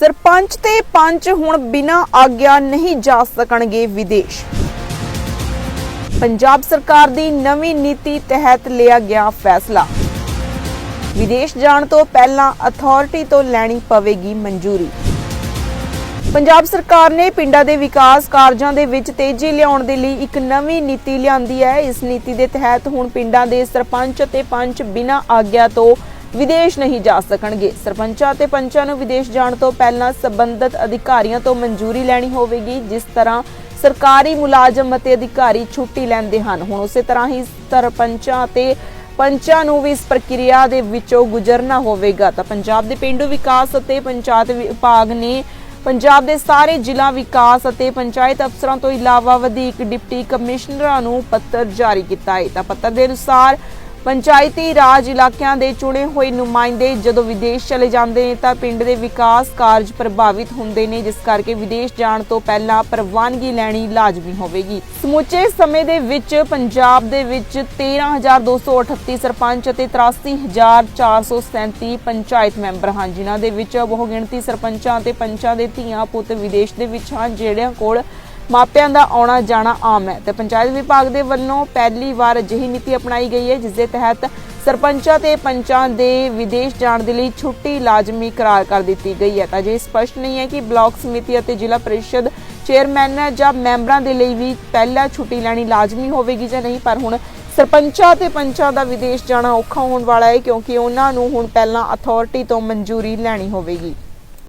ਸਰਪੰਚ ਤੇ ਪੰਚ ਹੁਣ ਬਿਨਾਂ ਆਗਿਆ ਨਹੀਂ ਜਾ ਸਕਣਗੇ ਵਿਦੇਸ਼। ਪੰਜਾਬ ਸਰਕਾਰ ਦੀ ਨਵੀਂ ਨੀਤੀ ਤਹਿਤ ਲਿਆ ਗਿਆ ਫੈਸਲਾ। ਵਿਦੇਸ਼ ਜਾਣ ਤੋਂ ਪਹਿਲਾਂ ਅਥਾਰਟੀ ਤੋਂ ਲੈਣੀ ਪਵੇਗੀ ਮਨਜ਼ੂਰੀ। ਪੰਜਾਬ ਸਰਕਾਰ ਨੇ ਪਿੰਡਾਂ ਦੇ ਵਿਕਾਸ ਕਾਰਜਾਂ ਦੇ ਵਿੱਚ ਤੇਜ਼ੀ ਲਿਆਉਣ ਦੇ ਲਈ ਇੱਕ ਨਵੀਂ ਨੀਤੀ ਲਿਆਂਦੀ ਹੈ। ਇਸ ਨੀਤੀ ਦੇ ਤਹਿਤ ਹੁਣ ਪਿੰਡਾਂ ਦੇ ਸਰਪੰਚ ਅਤੇ ਪੰਚ ਬਿਨਾਂ ਆਗਿਆ ਤੋਂ ਵਿਦੇਸ਼ ਨਹੀਂ ਜਾ ਸਕਣਗੇ। ਸਰਪੰਚਾਂ ਤੇ ਪੰਚਾਂ ਨੂੰ ਵਿਦੇਸ਼ ਜਾਣ ਤੋਂ ਪਹਿਲਾਂ ਸੰਬੰਧਿਤ ਅਧਿਕਾਰੀਆਂ ਤੋਂ ਮਨਜ਼ੂਰੀ ਲੈਣੀ ਹੋਵੇਗੀ, ਜਿਸ ਤਰ੍ਹਾਂ ਸਰਕਾਰੀ ਮੁਲਾਜ਼ਮ ਅਤੇ ਅਧਿਕਾਰੀ ਛੁੱਟੀ ਲੈਂਦੇ ਹਨ। ਹੁਣ ਉਸੇ ਤਰ੍ਹਾਂ ਹੀ ਸਰਪੰਚਾਂ ਅਤੇ ਪੰਚਾਂ ਨੂੰ ਵੀ ਇਸ ਪ੍ਰਕਿਰਿਆ ਦੇ ਵਿੱਚੋਂ ਗੁਜ਼ਰਨਾ ਹੋਵੇਗਾ। ਤਾਂ ਪੰਜਾਬ ਦੇ ਪਿੰਡੂ ਵਿਕਾਸ ਅਤੇ ਪੰਚਾਇਤ ਵਿਭਾਗ ਨੇ ਪੰਜਾਬ ਦੇ ਸਾਰੇ ਜ਼ਿਲ੍ਹਾ ਵਿਕਾਸ ਅਤੇ ਪੰਚਾਇਤ ਅਫਸਰਾਂ ਤੋਂ ਇਲਾਵਾ ਵਧੀਕ ਡਿਪਟੀ ਕਮਿਸ਼ਨਰਾਂ ਨੂੰ ਪੱਤਰ ਜਾਰੀ ਕੀਤਾ ਹੈ। ਤਾਂ ਪੱਤਰ ਦੇ ਅਨੁਸਾਰ ਪੰਚਾਇਤੀ ਰਾਜ ਇਲਾਕਿਆਂ ਦੇ ਚੁਣੇ ਹੋਏ ਨੁਮਾਇੰਦੇ ਜਦੋਂ ਵਿਦੇਸ਼ ਚਲੇ ਜਾਂਦੇ ਨੇ ਤਾਂ ਪਿੰਡ ਦੇ ਵਿਕਾਸ ਕਾਰਜ ਪ੍ਰਭਾਵਿਤ ਹੁੰਦੇ ਨੇ, ਜਿਸ ਕਰਕੇ ਵਿਦੇਸ਼ ਜਾਣ ਤੋਂ ਪਹਿਲਾਂ ਪ੍ਰਵਾਨਗੀ ਲੈਣੀ ਲਾਜ਼ਮੀ ਹੋਵੇਗੀ। ਸਮੁੱਚੇ ਸਮੇਂ ਦੇ ਵਿੱਚ ਪੰਜਾਬ ਦੇ ਵਿੱਚ 13238 ਸਰਪੰਚ ਅਤੇ 83437 ਪੰਚਾਇਤ ਮੈਂਬਰ ਹਨ, ਜਿਨ੍ਹਾਂ ਦੇ ਵਿੱਚ ਬਹੁ ਗਿਣਤੀ ਸਰਪੰਚਾਂ ਅਤੇ ਪੰਚਾਂ ਦੇ ਧੀਆਂ ਪੁੱਤ ਵਿਦੇਸ਼ ਦੇ ਵਿੱਚ ਹਨ, ਜਿਹੜਿਆਂ ਕੋਲ ਮਾਪਿਆਂ ਦਾ ਆਉਣਾ ਜਾਣਾ ਆਮ ਹੈ ਤੇ ਪੰਚਾਇਤ ਵਿਭਾਗ ਦੇ ਵੱਲੋਂ ਪਹਿਲੀ ਵਾਰ ਅਜਿਹੀ ਨੀਤੀ ਅਪਣਾਈ ਗਈ ਹੈ ਜਿਸ ਦੇ ਤਹਿਤ ਸਰਪੰਚਾਂ ਤੇ ਪੰਚਾਂ ਦੇ ਵਿਦੇਸ਼ ਜਾਣ ਦੇ ਲਈ ਛੁੱਟੀ ਲਾਜ਼ਮੀ ਕਰਾਰ ਕਰ ਦਿੱਤੀ ਗਈ ਹੈ। ਤਾਂ ਜੇ ਸਪਸ਼ਟ ਨਹੀਂ ਹੈ ਕਿ ਬਲਾਕ ਸਮਿਤੀ ਅਤੇ ਜ਼ਿਲ੍ਹਾ ਪਰਿਸ਼ਦ ਚੇਅਰਮੈਨ ਜਾਂ ਮੈਂਬਰਾਂ ਦੇ ਲਈ ਵੀ ਪਹਿਲਾਂ ਛੁੱਟੀ ਲੈਣੀ ਲਾਜ਼ਮੀ ਹੋਵੇਗੀ ਜਾਂ ਨਹੀਂ, ਪਰ ਹੁਣ ਸਰਪੰਚਾਂ ਤੇ ਪੰਚਾਂ ਦਾ ਵਿਦੇਸ਼ ਜਾਣਾ ਔਖਾ ਹੋਣ ਵਾਲਾ ਹੈ, ਕਿਉਂਕਿ ਉਹਨਾਂ ਨੂੰ ਹੁਣ ਪਹਿਲਾਂ ਅਥਾਰਟੀ ਤੋਂ ਮਨਜ਼ੂਰੀ ਲੈਣੀ ਹੋਵੇਗੀ।